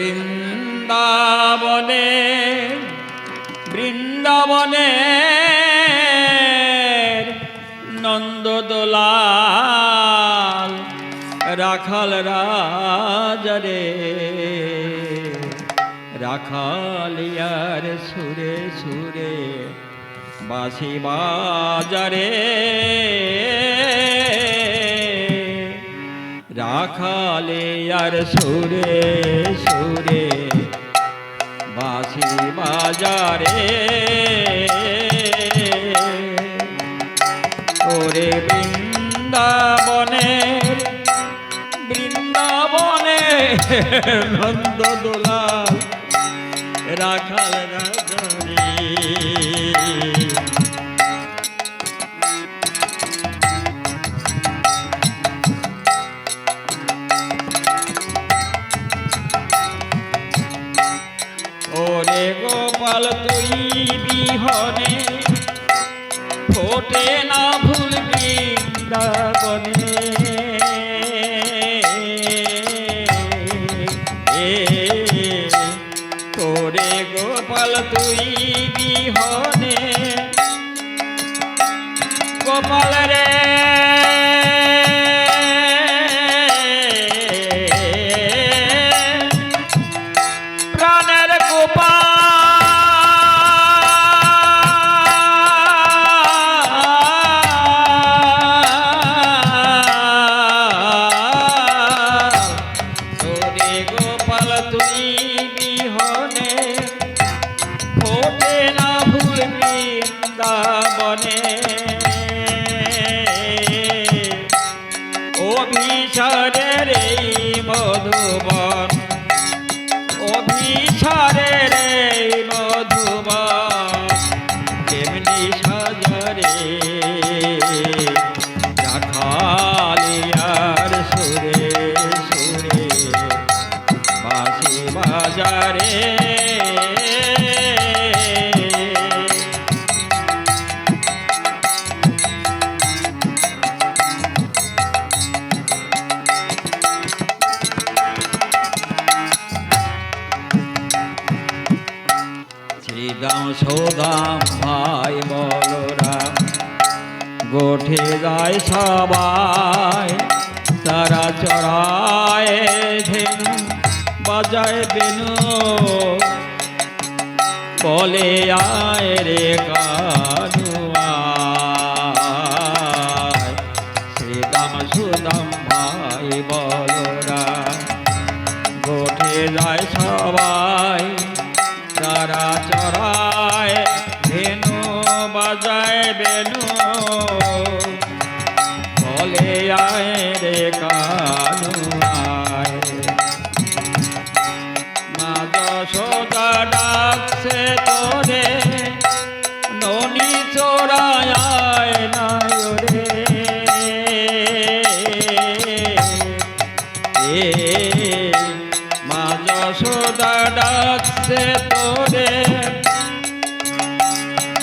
বৃন্দাবনে বৃন্দাবনে নন্দদোলাল রাখাল রাজারে রাখালিয়ার সুরে সুরে বাসি বাজারে। রাখালে আর সুরে সুরে বাসি বাজারে। ওরে বৃন্দাবনে বৃন্দাবনে নন্দ দোলাল রাখাল রাজনী। গোপাল তুই বিহনে ফোটে না ভুল বৃন্দাবনে। তোরে গোপাল তুই বিহনে গোপাল রে তুই বিহনে ফোটে না ভুল বৃন্দাবনে। অভিসারের এই মধুবন বাজারে। শ্রীদাম সৌদাম ভাই বলরাম গোঠে যায় সবাই তারা চড়ায় ধেনু বাজায় বেনু। বলে আয় রে কানুয়ায় শ্রীদাম সুদাম ভাই বলরাম গোঠে যায় সবাই তারা চড়ায় ধেনু বাজায় বেনু। বলে আয় রে কানু চোরায় নাই রে মা যশোদা ডাকছে তোরে।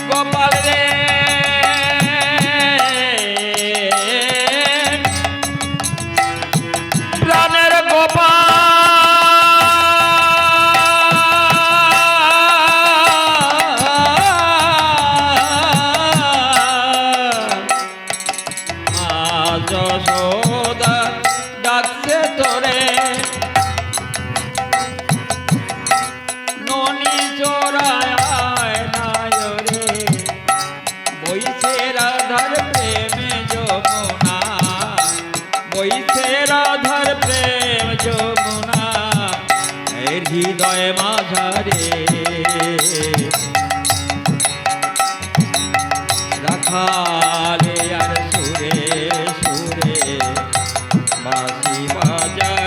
গোপাল রে হৃদয় মাঝারে। রাখালে আর সুরে সুরে বাসি বাজারে